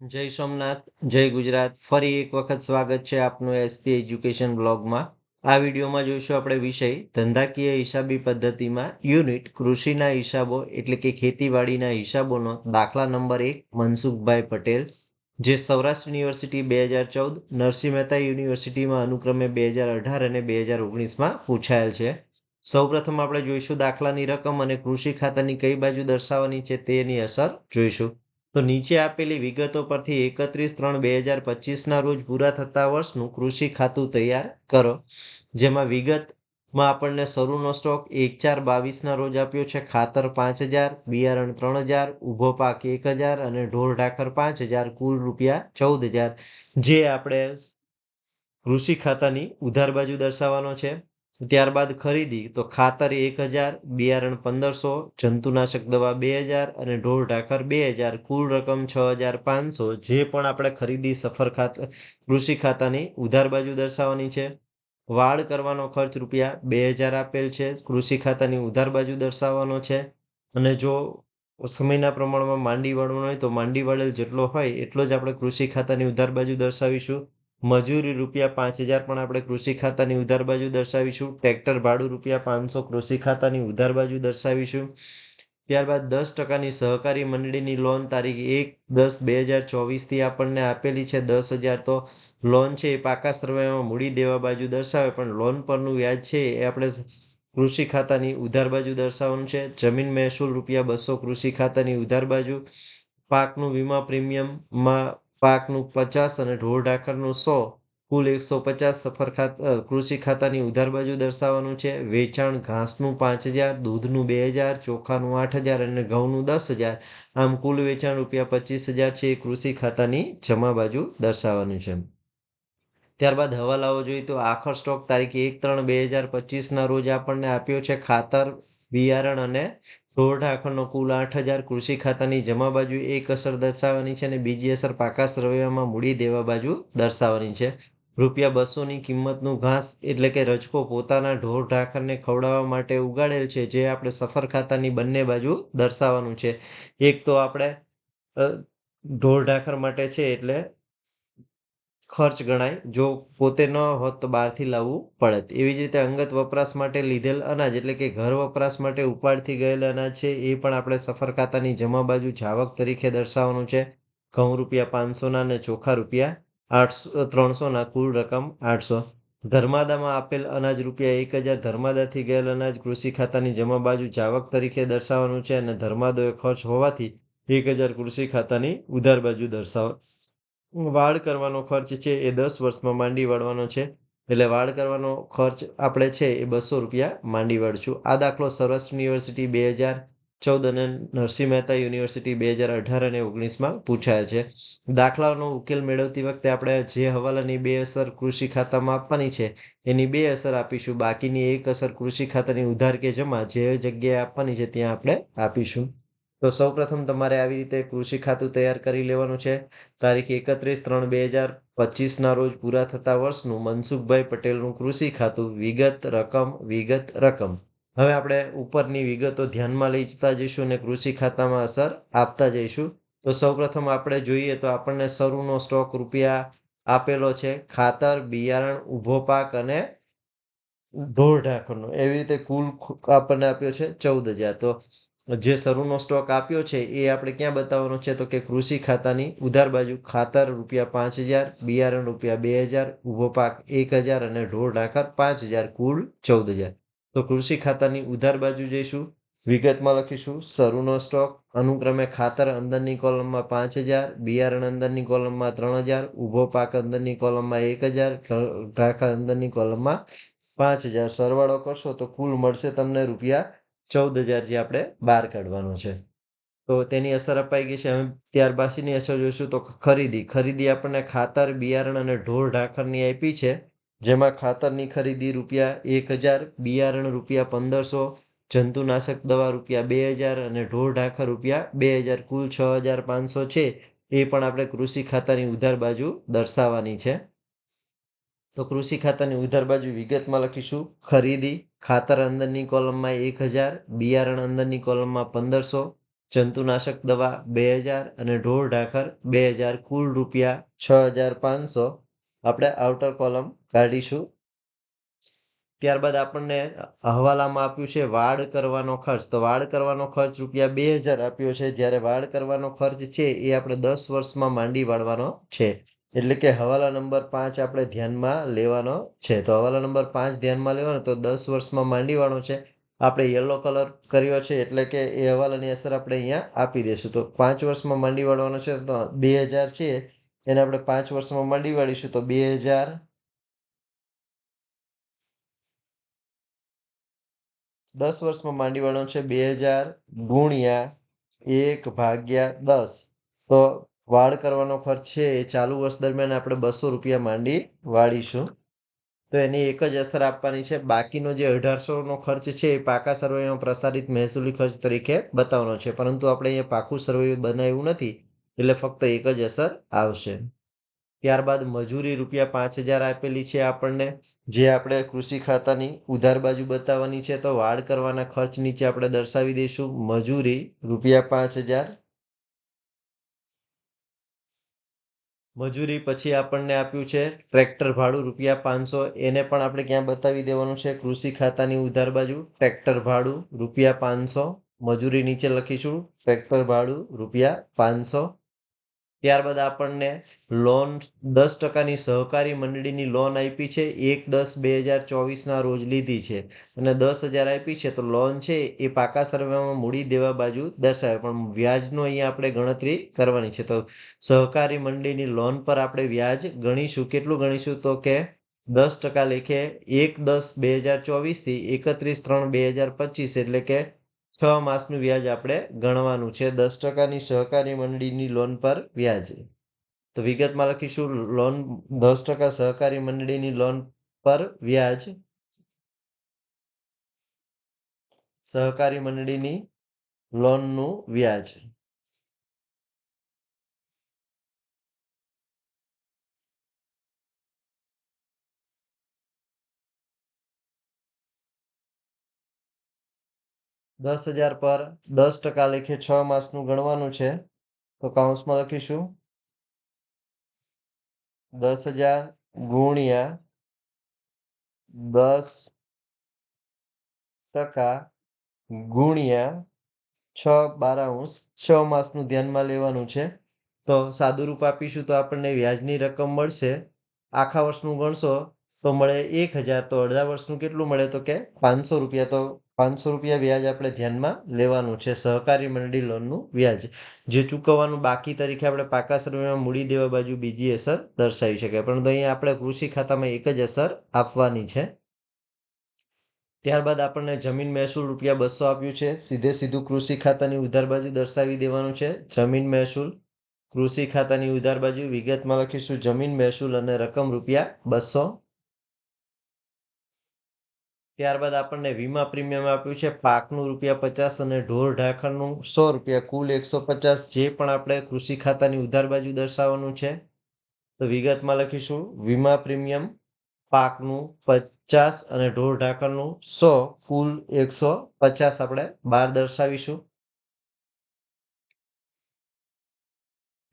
જય સોમનાથ, જય ગુજરાત. ફરી એક વખત સ્વાગત છે આપનું એસપી એજ્યુકેશન બ્લોગમાં. આ વિડીયોમાં જોઈશું આપણે વિષય ધંધાકીય હિસાબી પદ્ધતિમાં યુનિટ કૃષિના હિસાબો એટલે કે ખેતીવાડીના હિસાબોનો દાખલા નંબર એક, મનસુખભાઈ પટેલ, જે સૌરાષ્ટ્ર યુનિવર્સિટી બે હજાર ચૌદ, નરસિંહ મહેતા યુનિવર્સિટીમાં અનુક્રમે બે હજાર અઢાર અને બે હજાર ઓગણીસમાં પૂછાયેલ છે. સૌપ્રથમ આપણે જોઈશું દાખલાની રકમ અને કૃષિ ખાતાની કઈ બાજુ દર્શાવવાની છે તેની અસર જોઈશું. તો નીચે આપેલી વિગતો પરથી એકત્રીસ ત્રણ બે હજાર પચીસના રોજ પૂરા થતા વર્ષનું કૃષિ ખાતું તૈયાર કરો. જેમાં વિગતમાં આપણને શરૂનો સ્ટોક એક ચાર બાવીસના રોજ આપ્યો છે, ખાતર પાંચ હજાર, બિયારણ ત્રણ હજાર, ઊભો પાક એક હજાર અને ઢોર ઢાખર પાંચ હજાર, કુલ રૂપિયા ચૌદ હજાર. જે આપણે કૃષિ ખાતાની ઉધાર બાજુ દર્શાવવાનો છે. ત્યારબાદ ખરીદી તો ખાતર એક હજાર, બિયારણ પંદરસો, જંતુનાશક દવા બે હજાર અને ઢોર ઢાખર બે હજાર. કુલ રકમ છ હજાર પાંચસો. જે પણ આપણે ખરીદી સફર ખાતા, કૃષિ ખાતાની ઉધાર બાજુ દર્શાવવાની છે. વાડ કરવાનો ખર્ચ રૂપિયા બે હજાર આપેલ છે. કૃષિ ખાતાની ઉધાર બાજુ દર્શાવવાનો છે. અને જો સમયના પ્રમાણમાં માંડી વાળવાનો હોય તો માંડી વાળેલ જેટલો હોય એટલો જ આપણે કૃષિ ખાતાની ઉધાર બાજુ દર્શાવીશું. મજૂરી રૂપિયા પાંચ હજાર પણ આપણે કૃષિ ખાતાની ઉધાર બાજુ દર્શાવીશું. ટ્રેક્ટર, ભાડું રૂપિયા પાંચસો, કૃષિ ખાતાની ઉધાર બાજુ દર્શાવીશું. ત્યારબાદ દસ ટકાની સહકારી મંડળીની લોન તારીખ એક દસ બે હજાર ચોવીસથી આપણને આપેલી છે. દસ હજાર તો લોન છે, એ પાકા સર્વેમાં મૂડી દેવા બાજુ દર્શાવે, પણ લોન પરનું વ્યાજ છે, એ આપણે કૃષિ ખાતાની ઉધાર બાજુ દર્શાવવાનું છે. જમીન મહેસૂલ રૂપિયા બસો કૃષિ ખાતાની ઉધાર બાજુ. પાકનું વીમા પ્રીમિયમમાં પાકનું પચાસ અને ઢોર ઢાકરનું સો, કુલ એકસો પચાસ સફર ખાતા કૃષિ ખાતાની ઉધાર બાજુ દર્શાવવાનું છે. વેચાણ ઘાસનું પાંચ હજાર, દૂધનું બે હજાર, ચોખાનું આઠ હજાર અને ઘઉંનું દસ હજાર. આમ કુલ વેચાણ રૂપિયા પચીસ હજાર છે એ કૃષિ ખાતાની જમા બાજુ દર્શાવવાનું છે. ત્યારબાદ હવાલાઓ જોઈએ તો આખર સ્ટોક તારીખ એક ત્રણ બે હજાર પચીસના રોજ આપણને આપ્યો છે ખાતર, બિયારણ અને ઢોર ઢાંખરનો કુલ આઠ હજાર કૃષિ ખાતાની જમા બાજુ એક અસર દર્શાવવાની છે અને બીજી અસર પાકા સરવૈયામાં મૂડી દેવા બાજુ દર્શાવવાની છે. રૂપિયા બસોની કિંમતનું ઘાસ એટલે કે રજકો પોતાના ઢોર ઢાંખરને ખવડાવવા માટે ઉગાડેલ છે, જે આપણે સફર ખાતાની બંને બાજુ દર્શાવવાનું છે. એક તો આપણે ઢોર ઢાંખર માટે છે એટલે ખર્ચ ગણાય. જો પોતે ન હોત તો બહારથી લાવવું પડત. એવી જ રીતે અંગત વપરાશ માટે લીધેલ અનાજ એટલે કે ઘર વપરાશ માટે ઉપાડથી ગયેલ અનાજ છે, એ પણ આપણે સફર ખાતાની જમા બાજુ જાવક તરીકે દર્શાવવાનું છે. ઘઉં રૂપિયા પાંચસોના અને ચોખા રૂપિયા આઠસો ત્રણસોના કુલ રકમ આઠસો. ધર્માદામાં આપેલ અનાજ રૂપિયા એક હજાર ધર્માદાથી ગયેલ અનાજ કૃષિ ખાતાની જમા બાજુ જાવક તરીકે દર્શાવવાનું છે અને ધર્માદોએ ખર્ચ હોવાથી એક હજાર કૃષિ ખાતાની ઉધાર બાજુ દર્શાવ વાડ કરવાનો ખર્ચ છે એ દસ વર્ષમાં માંડી વાળવાનો છે. એટલે વાળ કરવાનો ખર્ચ આપણે છે એ બસો રૂપિયા માંડી વાળશું. આ દાખલો સૌરાષ્ટ્ર યુનિવર્સિટી બે હજાર ચૌદ અને નરસિંહ મહેતા યુનિવર્સિટી બે હજાર અઢાર અને ઓગણીસમાં પૂછાય છે. દાખલાનો ઉકેલ મેળવતી વખતે આપણે જે હવાલાની બે અસર કૃષિ ખાતામાં આપવાની છે, એની બે અસર આપીશું. બાકીની એક અસર કૃષિ ખાતાની ઉધાર કે જમા જે જગ્યાએ આપવાની છે ત્યાં આપણે આપીશું. તો સૌપ્રથમ તમારે આવી રીતે કૃષિ ખાતું તૈયાર કરી લેવાનું છે. તારીખ એકત્રીસ ત્રણ બે હજાર પચીસના રોજ પૂરા થતા વર્ષનું મનસુખભાઈ પટેલનું કૃષિ ખાતું વિગત રકમ વિગત રકમ. હવે આપણે ઉપરની વિગતો ધ્યાનમાં લઈ જતા જઈશું અને કૃષિ ખાતામાં અસર આપતા જઈશું. તો સૌપ્રથમ આપણે જોઈએ તો આપણને શરૂનો સ્ટોક રૂપિયા આપેલો છે. ખાતર, બિયારણ, ઊભો પાક અને ઢોર ઢાંખરનો એવી રીતે કુલ આપણને આપ્યો છે ચૌદ હજાર. તો જે શરૂનો સ્ટોક આપ્યો છે, એ આપણે ક્યાં બતાવવાનો છે? તો કે કૃષિ ખાતાની ઉધાર બાજુ ખાતર રૂપિયા પાંચ હજાર, બિયારણ રૂપિયા બે હજાર, ઊભો પાક એક હજાર અને ઢોર ઢાંખર પાંચ હજાર, કુલ ચૌદ હજાર. તો કૃષિ ખાતાની ઉધાર બાજુ જઈશું. વિગતમાં લખીશું. શરૂનો સ્ટોક અનુક્રમે ખાતર અંદરની કોલમમાં પાંચ હજાર, બિયારણ અંદરની કોલમમાં ત્રણ હજાર, ઊભો પાક અંદરની કોલમમાં એક હજાર ઢાંખર અંદરની કોલમમાં પાંચ હજાર. સરવાળો કરશો તો કુલ મળશે તમને રૂપિયા ચૌદ હજાર જે આપણે બહાર કાઢવાનો છે. તો તેની અસર અપાઈ ગઈ છે. હવે ત્યાર પછીની અસર જોઈશું તો ખરીદી. ખરીદી આપણને ખાતર, બિયારણ અને ઢોર ઢાંખરની આપી છે. જેમાં ખાતરની ખરીદી રૂપિયા એક હજાર, બિયારણ રૂપિયા પંદરસો, જંતુનાશક દવા રૂપિયા બે હજાર અને ઢોર ઢાંખર રૂપિયા બે હજાર. કુલ છ હજાર પાંચસો છે. એ પણ આપણે કૃષિ ખાતાની ઉધાર બાજુ દર્શાવવાની છે. તો કૃષિ ખાતાની ઉધાર બાજુ વિગતમાં લખીશું. ખરીદી ખાતર અંદરની કોલમમાં એક હજાર, બિયારણ અંદરની કોલમમાં પંદરસો, જંતુનાશક દવા બે હજાર અને ઢોર ઢાખર બે હજાર, કુલ રૂપિયા છ હજાર પાંચસો. આપણે આઉટર કોલમ કાઢીશું. ત્યારબાદ આપણને અહવાલામાં આપ્યું છે વાડ કરવાનો ખર્ચ. તો વાડ કરવાનો ખર્ચ રૂપિયા બે હજાર આપ્યો છે. જ્યારે વાડ કરવાનો ખર્ચ છે એ આપણે દસ વર્ષમાં માંડી વાળવાનો છે. એટલે કે હવાલા નંબર પાંચ આપણે ધ્યાનમાં લેવાનો છે. તો હવાલા નંબર પાંચ ધ્યાનમાં લેવાનો તો દસ વર્ષમાં માંડીવાનો છે. આપણે યલો કલર કર્યો છે એટલે કે એ હવાલાની અસર આપણે અહીંયા આપી દઈશું. તો પાંચ વર્ષમાં માંડી વાળવાનો છે તો બે હજાર છે. એને આપણે પાંચ વર્ષમાં માંડી વાળીશું તો બે હજાર દસ વર્ષમાં માંડી વાળવાનો છે બે હજાર ગુણ્યા એક ભાગ્યા દસ. તો વાડ કરવાનો ખર્ચ છે એ ચાલુ વર્ષ દરમિયાન આપણે બસો રૂપિયા માંડી વાળીશું. તો એની એક જ અસર આપવાની છે. બાકીનો જે અઢારસોનો ખર્ચ છે એ પાકા સર્વેમાં પ્રસારિત મહેસૂલી ખર્ચ તરીકે બતાવવાનો છે. પરંતુ આપણે અહીંયા પાકું સર્વે બનાવ્યું નથી, એટલે ફક્ત એક જ અસર આવશે. ત્યારબાદ મજૂરી રૂપિયા પાંચ હજાર આપેલી છે આપણને. જે આપણે કૃષિ ખાતાની ઉધાર બાજુ બતાવવાની છે, તો વાડ કરવાના ખર્ચ નીચે આપણે દર્શાવી દઈશું. મજૂરી રૂપિયા પાંચ હજાર મજૂરી પછી આપણને આપ્યું છે ટ્રેક્ટર ભાડું, રૂપિયા પાંચસો. એને પણ આપણે ક્યાં બતાવી દેવાનું છે? કૃષિ ખાતાની ઉધાર બાજુ. ટ્રેક્ટર ભાડું, રૂપિયા પાંચસો. મજૂરી નીચે લખીશું. ટ્રેક્ટર ભાડું, રૂપિયા પાંચસો. ત્યારબાદ આપણને લોન દસ ટકાની સહકારી મંડળીની લોન આપી છે. એક દસ બે હજાર ચોવીસના રોજ લીધી છે. અને દસ હજાર આપી છે તો લોન છે એ પાકા સર્વેમાં મૂડી દેવા બાજુ દર્શાવે. પણ વ્યાજનો અહીંયા આપણે ગણતરી કરવાની છે. તો સહકારી મંડળીની લોન પર આપણે વ્યાજ ગણીશું. કેટલું ગણીશું તો કે દસ ટકા લેખે એક દસ બે હજાર ચોવીસથી એકત્રીસ ત્રણ બે હજાર પચીસ એટલે કે છ માસનું વ્યાજ આપણે ગણવાનું છે. દસ ટકાની સહકારી મંડળીની લોન પર વ્યાજ. તો વિગતમાં લખીશું. લોન દસ ટકા સહકારી મંડળીની લોન પર વ્યાજ. સહકારી મંડળીની લોનનું વ્યાજ. દસ હજાર પર દસ ટકા લેખે છ માસનું ગણવાનું છે, તો કાઉન્સમાં લખીશું. દસ હજાર ગુણ્યા દસ ટકા ગુણ્યા છ બારાઉન્સ છ માસનું ધ્યાનમાં લેવાનું છે. તો સાદું રૂપ આપીશું તો આપણને વ્યાજની રકમ મળશે. આખા વર્ષનું ગણશો તો મળે એક હજાર, તો અડધા વર્ષનું કેટલું મળે? તો કે પાંચસો રૂપિયા. તો પાંચસો રૂપિયા વ્યાજ આપણે ધ્યાનમાં લેવાનું છે, સહકારી મંડળી લોનનું વ્યાજ. જે ચૂકવવાનું બાકી તરીકે આપણે પાકા સર્વેમાં મૂડી દેવા બાજુ બીજી અસર દર્શાવી શકે પરંતુ અહીંયા આપણે કૃષિ ખાતામાં એક જ અસર આપવાની છે. ત્યારબાદ આપણને જમીન મહેસૂલ રૂપિયા બસો આપ્યું છે. સીધે સીધું કૃષિ ખાતાની ઉધાર બાજુ દર્શાવી દેવાનું છે. જમીન મહેસૂલ, કૃષિ ખાતાની ઉધાર બાજુ વિગતમાં લખીશું. જમીન મહેસૂલ અને રકમ રૂપિયા બસો ત્યારબાદ આપણને વીમા પ્રીમિયમ આપ્યું છે, પાકનું રૂપિયા પચાસ અને ઢોર ઢાખરનું સો રૂપિયા, કુલ એકસો પચાસ, જે પણ આપણે કૃષિ ખાતાની ઉધાર બાજુ દર્શાવવાનું છે. તો વિગતમાં લખીશું. વીમા પ્રીમિયમ, પાકનું પચાસ અને ઢોર ઢાખરનું સો, કુલ એકસો પચાસ આપણે બાર દર્શાવીશું.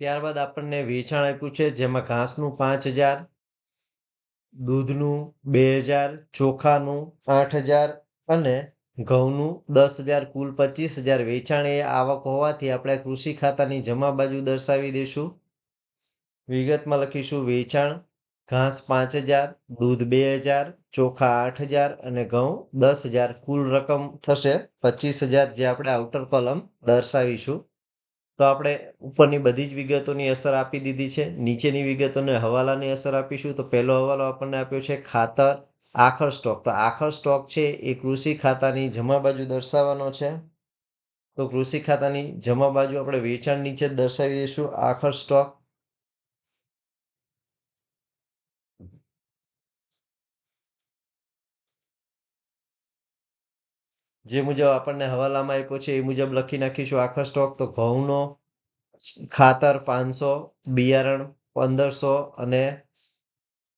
ત્યારબાદ આપણને વેચાણ આપ્યું છે, જેમાં ઘાસનું પાંચ હજાર દૂધનું બે હજાર, ચોખાનું આઠ હજાર અને ઘઉંનું દસ હજાર, કુલ પચીસ હજાર. વેચાણ એ આવક હોવાથી આપણે કૃષિ ખાતાની જમા બાજુ દર્શાવી દઈશું વિગતમાં લખીશું. વેચાણ, ઘાસ પાંચ હજાર, દૂધ બે હજાર, ચોખા આઠ હજાર અને ઘઉં દસ હજાર. કુલ રકમ થશે પચીસ હજાર, જે આપણે આઉટર કોલમ દર્શાવીશું. તો આપણે ઉપરની બધી જ વિગતોની અસર આપી દીધી છે. નીચેની વિગતોને હવાલાની અસર આપીશું. તો પહેલો હવાલો આપણને આપ્યો છે ખાતર આખર સ્ટોક. તો આખર સ્ટોક છે એ કૃષિ ખાતાની જમા બાજુ દર્શાવવાનો છે. તો કૃષિ ખાતાની જમા બાજુ આપણે વેચાણ નીચે દર્શાવી દઈશું. આખર સ્ટોક જે મુજબ આપણને હવાલામાં આપ્યો છે, એ મુજબ લખી નાખીશું આખો સ્ટોક. તો ઘઉંનો ખાતર પાંચસો, બિયારણ પંદરસો અને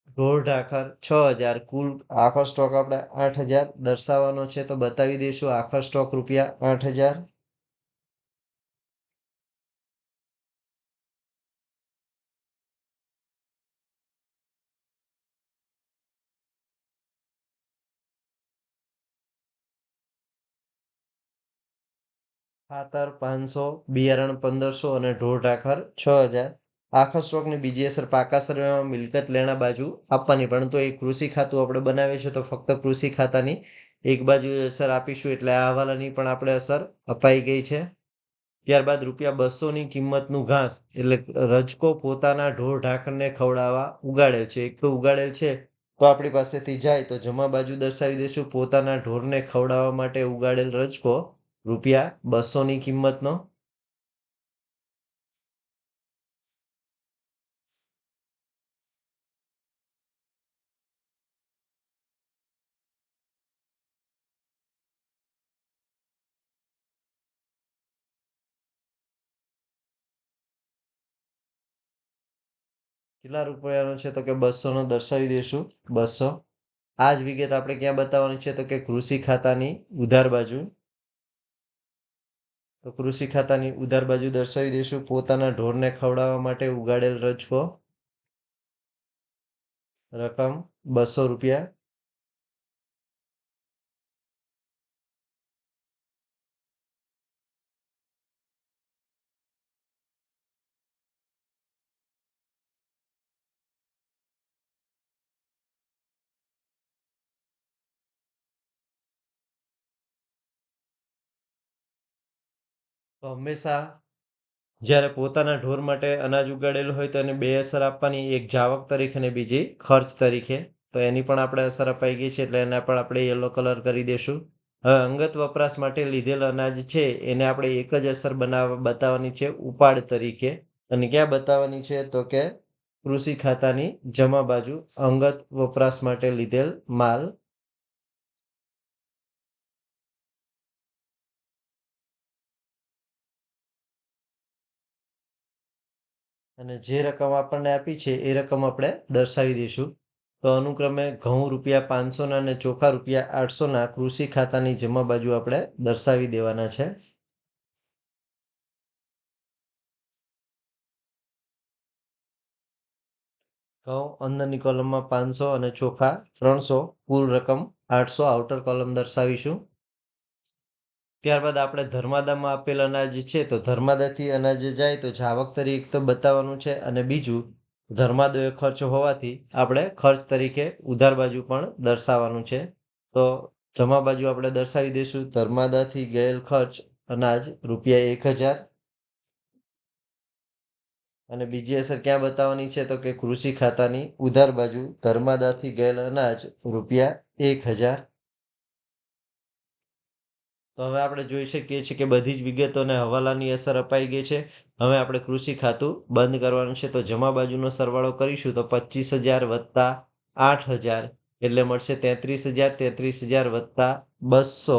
ઢોર ઢાખર છ હજાર. કુલ આખો સ્ટોક આપણે આઠ હજાર દર્શાવવાનો છે. તો બતાવી દઈશું આખો સ્ટોક રૂપિયા આઠ હજાર. ખાતર પાંચસો, બિયારણ પંદરસો અને ઢોર ઢાખર છ હજાર. આખા સ્ટોકની બીજી અસર પાકા સર્વેમાં મિલકત લેણા બાજુ આપવાની, પરંતુ એ કૃષિ ખાતું આપણે બનાવીએ છીએ તો ફક્ત કૃષિ ખાતાની એક બાજુ અસર આપીશું, એટલે આ હવાલાની પણ આપણે અસર અપાઈ ગઈ છે. ત્યારબાદ રૂપિયા બસોની કિંમતનું ઘાસ, એટલે રજકો પોતાના ઢોર ઢાંકણને ખવડાવવા ઉગાડે છે. એક તો ઉગાડેલ છે તો આપણી પાસેથી જાય, તો જમા બાજુ દર્શાવી દઈશું, પોતાના ઢોરને ખવડાવવા માટે ઉગાડેલ રજકો રૂપિયા બસોની કિંમતનો? કેટલા રૂપિયાનો છે તો કે બસોનો દર્શાવી દઈશું? બસો. આ જ વિગત આપણે ક્યાં બતાવવાની છે તો કે કૃષિ ખાતાની ઉધાર બાજુ. તો કૃષિ ખાતાની ઉધાર બાજુ દર્શાવી દઈશું. પોતાના ઢોરને ખવડાવવા માટે ઉગાડેલ રજકો. રકમ બસો રૂપિયા. તો હંમેશા જ્યારે પોતાના ઢોર માટે અનાજ ઉગાડેલું હોય તો એને બે અસર આપવાની, એક જાવક તરીકે અને બીજી ખર્ચ તરીકે. તો એની પણ આપણે અસર અપાઈ ગઈ છે એટલે એના પણ આપણે યલો કલર કરી દઈશું હવે અંગત વપરાશ માટે લીધેલ અનાજ છે એને આપણે એક જ અસર બનાવવા બતાવવાની છે ઉપાડ તરીકે. અને ક્યાં બતાવવાની છે તો કે કૃષિ ખાતાની જમા બાજુ અંગત વપરાશ માટે લીધેલ માલ. અને જે રકમ આપણને આપી છે, એ રકમ આપણે દર્શાવી દઈશું. તો અનુક્રમે ઘઉં રૂપિયા પાંચસોના અને ચોખા રૂપિયા આઠસોના કૃષિ ખાતાની જમા બાજુ આપણે દર્શાવી દેવાના છે. ઘઉં અંદરની કોલમમાં પાંચસો અને ચોખા ત્રણસો, કુલ રકમ આઠસો, આઉટર કોલમ દર્શાવીશું. ત્યારબાદ આપણે ધર્માદામાં આપેલ અનાજ છે, તો ધર્માદાથી અનાજ જાય તો જાવક તરીકે તો બતાવવાનું છે અને બીજું, ધર્માદો એ ખર્ચ હોવાથી આપણે ખર્ચ તરીકે ઉધાર બાજુ પણ દર્શાવવાનું છે. તો જમા બાજુ આપણે દર્શાવી દઈશું, ધર્માદાથી ગયેલ ખર્ચ અનાજ રૂપિયા એક હજાર. અને બીજી અસર ક્યાં બતાવવાની છે તો કે કૃષિ ખાતાની ઉધાર બાજુ ધર્માદાથી ગયેલ અનાજ રૂપિયા એક હજાર. તો હવે આપણે જોઈ શકીએ છીએ કે બધી જ વિગતોને હવાલાની અસર અપાઈ ગઈ છે. હવે આપણે કૃષિ ખાતું બંધ કરવાનું છે. તો જમા બાજુનો સરવાળો કરીશું તો પચીસ હજાર વત્તા આઠ હજાર એટલે મળશે તેત્રીસ હજાર તેત્રીસ હજાર વત્તા બસો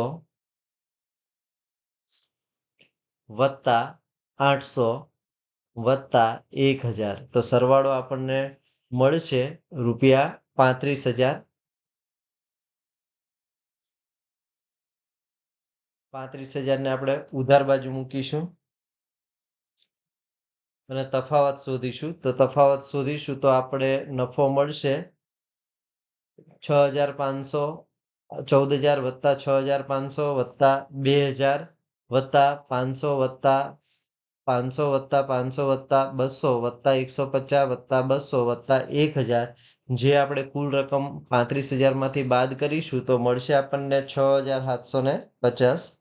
વત્તા આઠસો વત્તા એક હજાર. તો સરવાળો આપણને મળશે રૂપિયા પાંત્રીસ હજાર પાંત્રીસ હજારને આપણે ઉધાર બાજુ મૂકીશું. અને તફાવત શોધીશું. તો તફાવત શોધીશું તો આપણે નફો મળશે છ હજાર પાંચસો, ચૌદ હજાર વત્તા છ હજાર પાંચસો વત્તા બે હજાર વત્તા પાંચસો વત્તા પાંચસો વત્તા પાંચસો વત્તા બસો વત્તા એકસો પચાસ વત્તા બસો વત્તા એક હજાર. જે આપણે કુલ રકમ પાંત્રીસ હજારમાંથી બાદ કરીશું તો મળશે આપણને છ હજાર સાતસો ને પચાસ.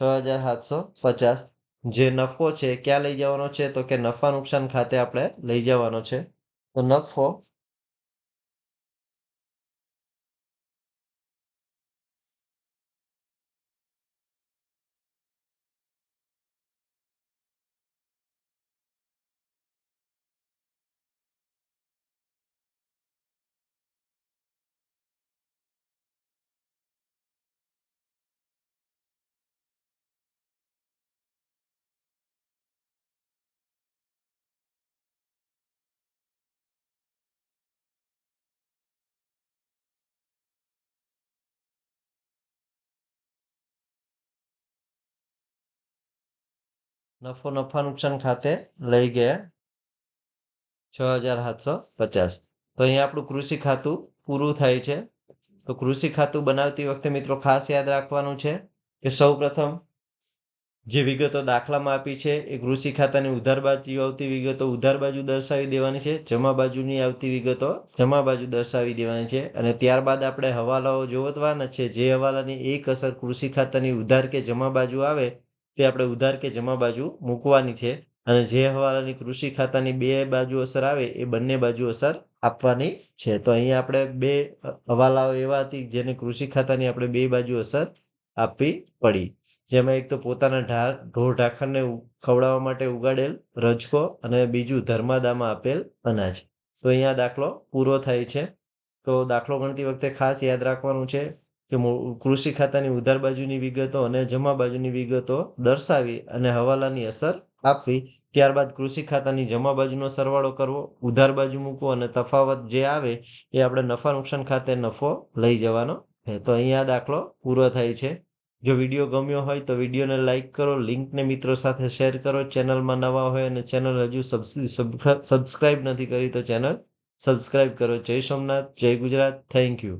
છ હજાર સાતસો પચાસ. જે નફો છે ક્યાં લઈ જવાનો છે? તો કે નફા નુકસાન ખાતે આપણે લઈ જવાનો છે. તો નફો નફો નફા નુકસાન ખાતે લઈ ગયા છ હજાર સાતસો પચાસ. તો અહીંયા આપણું કૃષિ ખાતું પૂરું થાય છે. તો કૃષિ ખાતું બનાવતી વખતે મિત્રો ખાસ યાદ રાખવાનું છે કે સૌ પ્રથમ જે વિગતો દાખલામાં આપી છે એ કૃષિ ખાતાની ઉધાર બાજુ આવતી વિગતો ઉધાર બાજુ દર્શાવી દેવાની છે. જમા બાજુની આવતી વિગતો જમા બાજુ દર્શાવી દેવાની છે. અને ત્યારબાદ આપણે હવાલાઓ જોવતવાના છે. જે હવાલાની એક અસર કૃષિ ખાતાની ઉધાર કે જમા બાજુ આવે તે આપણે ઉધાર કે જમા બાજુ મૂકવાની છે અને જે હવાલાની કૃષિ ખાતાની બે બાજુ અસર આવે એ બંને બાજુ અસર આપવાની છે. તો અહીંયા આપણે બે હવાલાઓ એવા હતી જેને કૃષિ ખાતાની આપણે બે બાજુ અસર આપવી પડી. જેમાં એક તો પોતાના ઢાર, ઢોર ઢાખરને ખવડાવવા માટે ઉગાડેલ રજકો અને બીજું ધર્માદામાં આપેલ અનાજ. તો અહીંયા દાખલો પૂરો થાય છે. તો દાખલો ગણતી વખતે ખાસ યાદ રાખવાનું છે. કે કૃષિ ખાતાની ઉધાર બાજુની વિગતો અને જમા બાજુની વિગતો દર્શાવી અને હવાલાની અસર આપવી. ત્યારબાદ કૃષિ ખાતાની જમા બાજુનો સરવાળો કરવો, ઉધાર બાજુ મૂકવો અને તફાવત જે આવે એ આપણે નફા નુકસાન ખાતે નફો લઈ જવાનો તો અહીંયા દાખલો પૂરો થાય છે. જો વીડિયો ગમ્યો હોય તો વિડીયોને લાઇક કરો, લિંકને મિત્રો સાથે શેર કરો. ચેનલમાં નવા હોય અને ચેનલ હજુ સબસ્ક્રાઇબ નથી કરી તો ચેનલ સબસ્ક્રાઇબ કરો. જય સોમનાથ, જય ગુજરાત. Thank you.